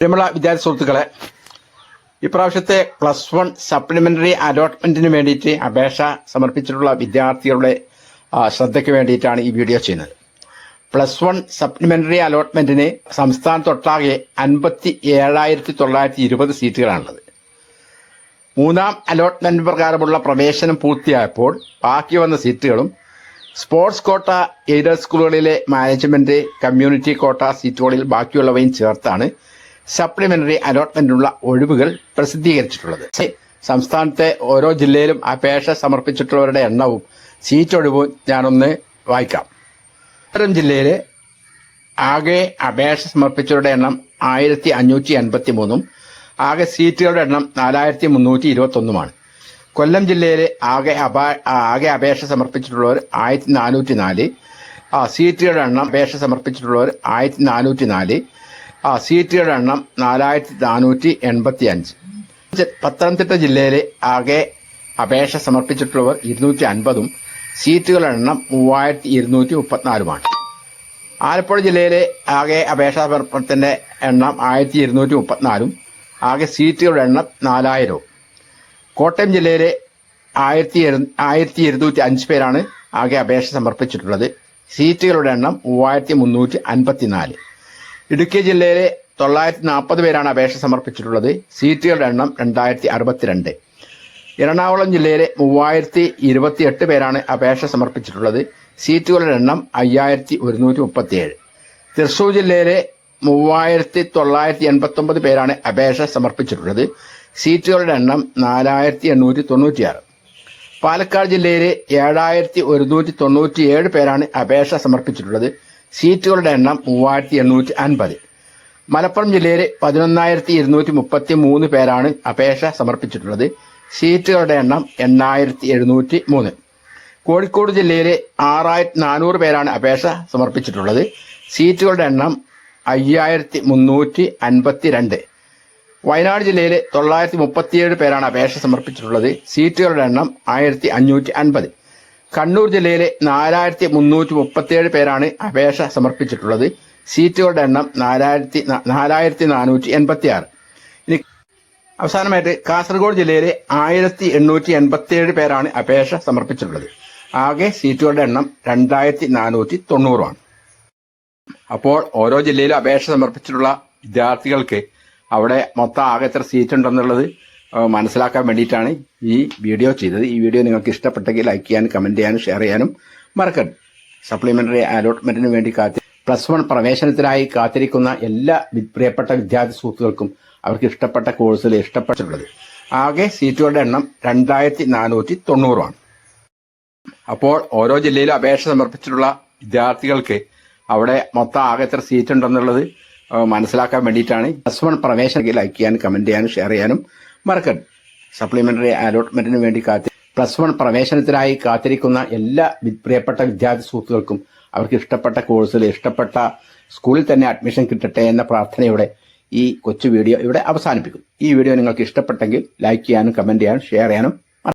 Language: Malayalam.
പ്രിയമുള്ള വിദ്യാർത്ഥി സുഹൃത്തുക്കളെ ഇപ്രാവശ്യത്തെ പ്ലസ് വൺ സപ്ലിമെന്ററി അലോട്ട്മെന്റിന് വേണ്ടിയിട്ട് അപേക്ഷ സമർപ്പിച്ചിട്ടുള്ള വിദ്യാർത്ഥികളുടെ ശ്രദ്ധയ്ക്ക് വേണ്ടിയിട്ടാണ് ഈ വീഡിയോ ചെയ്യുന്നത്. പ്ലസ് വൺ സപ്ലിമെന്ററി അലോട്ട്മെന്റിന് സംസ്ഥാനത്തൊട്ടാകെ അൻപത്തി ഏഴായിരത്തി തൊള്ളായിരത്തി ഇരുപത് സീറ്റുകളാണുള്ളത്. മൂന്നാം അലോട്ട്മെന്റ് പ്രകാരമുള്ള പ്രവേശനം പൂർത്തിയായപ്പോൾ ബാക്കി വന്ന സീറ്റുകളും സ്പോർട്സ് കോട്ട എയ്ഡഡ് സ്കൂളുകളിലെ മാനേജ്മെന്റ് കമ്മ്യൂണിറ്റി കോട്ട സീറ്റുകളിൽ ബാക്കിയുള്ളവയും ചേർത്താണ് സപ്ലിമെന്ററി അലോട്ട്മെന്റിനുള്ള ഒഴിവുകൾ പ്രസിദ്ധീകരിച്ചിട്ടുള്ളത്. സംസ്ഥാനത്തെ ഓരോ ജില്ലയിലും അപേക്ഷ സമർപ്പിച്ചിട്ടുള്ളവരുടെ എണ്ണവും സീറ്റ് ഒഴിവും ഞാനൊന്ന് വായിക്കാം. ഇത്തരം ജില്ലയിലെ ആകെ അപേക്ഷ സമർപ്പിച്ചവരുടെ എണ്ണം ആയിരത്തി അഞ്ഞൂറ്റി അൻപത്തി മൂന്നും ആകെ സീറ്റുകളുടെ എണ്ണം നാലായിരത്തി മുന്നൂറ്റി ഇരുപത്തി ഒന്നുമാണ് കൊല്ലം ജില്ലയിലെ ആകെ അപാ ആകെ അപേക്ഷ സമർപ്പിച്ചിട്ടുള്ളവർ ആയിരത്തി നാനൂറ്റി നാല് സീറ്റുകളുടെ എണ്ണം അപേക്ഷ സമർപ്പിച്ചിട്ടുള്ളവർ ആയിരത്തി നാനൂറ്റി നാല് ആ സീറ്റുകളുടെ എണ്ണം നാലായിരത്തി നാനൂറ്റി എൺപത്തി അഞ്ച് പത്തനംതിട്ട ജില്ലയിലെ ആകെ അപേക്ഷ സമർപ്പിച്ചിട്ടുള്ളവർ ഇരുന്നൂറ്റി അൻപതും സീറ്റുകളുടെ എണ്ണം മൂവായിരത്തി ഇരുന്നൂറ്റി മുപ്പത്തിനാലുമാണ് ആലപ്പുഴ ജില്ലയിലെ ആകെ അപേക്ഷാ സമർപ്പണത്തിന്റെ എണ്ണം ആയിരത്തി ഇരുന്നൂറ്റി മുപ്പത്തിനാലും ആകെ സീറ്റുകളുടെ എണ്ണം നാലായിരവും. കോട്ടയം ജില്ലയിലെ ആയിരത്തി ആയിരത്തി ഇരുന്നൂറ്റി അഞ്ച് പേരാണ് ആകെ അപേക്ഷ സമർപ്പിച്ചിട്ടുള്ളത്. സീറ്റുകളുടെ എണ്ണം മൂവായിരത്തി മുന്നൂറ്റി അൻപത്തിനാല് ഇടുക്കി ജില്ലയിലെ തൊള്ളായിരത്തി നാൽപ്പത് പേരാണ് അപേക്ഷ സമർപ്പിച്ചിട്ടുള്ളത്. സീറ്റുകളുടെ എണ്ണം രണ്ടായിരത്തി അറുപത്തിരണ്ട്. എറണാകുളം ജില്ലയിലെ മൂവായിരത്തി ഇരുപത്തിയെട്ട് പേരാണ് അപേക്ഷ സമർപ്പിച്ചിട്ടുള്ളത്. സീറ്റുകളുടെ എണ്ണം അയ്യായിരത്തി ഒരുന്നൂറ്റി മുപ്പത്തിയേഴ്. തൃശൂർ ജില്ലയിലെ മൂവായിരത്തി തൊള്ളായിരത്തി എൺപത്തൊമ്പത് പേരാണ് അപേക്ഷ സമർപ്പിച്ചിട്ടുള്ളത്. സീറ്റുകളുടെ എണ്ണം നാലായിരത്തി എണ്ണൂറ്റി തൊണ്ണൂറ്റിയാറ്. പാലക്കാട് ജില്ലയിലെ ഏഴായിരത്തി ഒരുന്നൂറ്റി തൊണ്ണൂറ്റിയേഴ് പേരാണ് അപേക്ഷ സമർപ്പിച്ചിട്ടുള്ളത്. സീറ്റുകളുടെ എണ്ണം മൂവായിരത്തി എണ്ണൂറ്റി അൻപത് മലപ്പുറം ജില്ലയിലെ പതിനൊന്നായിരത്തി ഇരുന്നൂറ്റി മുപ്പത്തി മൂന്ന് പേരാണ് അപേക്ഷ സമർപ്പിച്ചിട്ടുള്ളത്. സീറ്റുകളുടെ എണ്ണം എണ്ണായിരത്തി എഴുന്നൂറ്റി മൂന്ന് കോഴിക്കോട് ജില്ലയിലെ ആറായിരത്തി നാനൂറ് പേരാണ് അപേക്ഷ സമർപ്പിച്ചിട്ടുള്ളത്. സീറ്റുകളുടെ എണ്ണം അയ്യായിരത്തി മുന്നൂറ്റി അൻപത്തി രണ്ട് വയനാട് ജില്ലയിലെ തൊള്ളായിരത്തി മുപ്പത്തിയേഴ് പേരാണ് അപേക്ഷ സമർപ്പിച്ചിട്ടുള്ളത്. സീറ്റുകളുടെ എണ്ണം ആയിരത്തി അഞ്ഞൂറ്റി അൻപത് കണ്ണൂർ ജില്ലയിലെ നാലായിരത്തി മുന്നൂറ്റി മുപ്പത്തിയേഴ് പേരാണ് അപേക്ഷ സമർപ്പിച്ചിട്ടുള്ളത്. സീറ്റുകളുടെ എണ്ണം നാലായിരത്തി നാലായിരത്തി നാനൂറ്റി എൺപത്തി ആറ് ഇനി അവസാനമായിട്ട് കാസർഗോഡ് ജില്ലയിലെ ആയിരത്തി എണ്ണൂറ്റി എൺപത്തിയേഴ് പേരാണ് അപേക്ഷ സമർപ്പിച്ചിട്ടുള്ളത്. ആകെ സീറ്റുകളുടെ എണ്ണം രണ്ടായിരത്തി നാനൂറ്റി തൊണ്ണൂറുമാണ്. അപ്പോൾ ഓരോ ജില്ലയിലും അപേക്ഷ സമർപ്പിച്ചിട്ടുള്ള വിദ്യാർത്ഥികൾക്ക് അവിടെ മൊത്തം ആകെ എത്ര സീറ്റ് ഉണ്ടെന്നുള്ളത് മനസ്സിലാക്കാൻ വേണ്ടിയിട്ടാണ് ഈ വീഡിയോ ചെയ്തത്. ഈ വീഡിയോ നിങ്ങൾക്ക് ഇഷ്ടപ്പെട്ടെങ്കിൽ ലൈക്ക് ചെയ്യാനും കമന്റ് ചെയ്യാനും ഷെയർ ചെയ്യാനും മറക്കരുത്. സപ്ലിമെന്ററി അലോട്ട്മെന്റിന് വേണ്ടി കാത്തി പ്ലസ് വൺ പ്രവേശനത്തിനായി കാത്തിരിക്കുന്ന എല്ലാ പ്രിയപ്പെട്ട വിദ്യാർത്ഥി സുഹൃത്തുക്കൾക്കും അവർക്ക് ഇഷ്ടപ്പെട്ട കോഴ്സിൽ ഇഷ്ടപ്പെട്ടിട്ടുള്ളത്. ആകെ സീറ്റുകളുടെ എണ്ണം രണ്ടായിരത്തി നാനൂറ്റി തൊണ്ണൂറുമാണ് അപ്പോൾ ഓരോ ജില്ലയിലും അപേക്ഷ സമർപ്പിച്ചിട്ടുള്ള വിദ്യാർത്ഥികൾക്ക് അവിടെ മൊത്തം ആകെ എത്ര സീറ്റ് ഉണ്ടെന്നുള്ളത് മനസ്സിലാക്കാൻ വേണ്ടിയിട്ടാണ്. പ്ലസ് വൺ പ്രവേശനത്തിൽ ലൈക്ക് ചെയ്യാനും കമന്റ് ചെയ്യാനും ഷെയർ ചെയ്യാനും മറക്കരുത്. സപ്ലിമെന്ററി അലോട്ട്മെന്റിന് വേണ്ടി കാത്തി പ്ലസ് വൺ പ്രവേശനത്തിനായി കാത്തിരിക്കുന്ന എല്ലാ പ്രിയപ്പെട്ട വിദ്യാർത്ഥി സുഹൃത്തുക്കൾക്കും അവർക്ക് ഇഷ്ടപ്പെട്ട കോഴ്സിൽ ഇഷ്ടപ്പെട്ട സ്കൂളിൽ തന്നെ അഡ്മിഷൻ കിട്ടട്ടെ എന്ന പ്രാർത്ഥനയോടെ ഈ കൊച്ചു വീഡിയോ ഇവിടെ അവസാനിപ്പിക്കും ഈ വീഡിയോ നിങ്ങൾക്ക് ഇഷ്ടപ്പെട്ടെങ്കിൽ ലൈക്ക് ചെയ്യാനും കമന്റ് ചെയ്യാനും ഷെയർ ചെയ്യാനും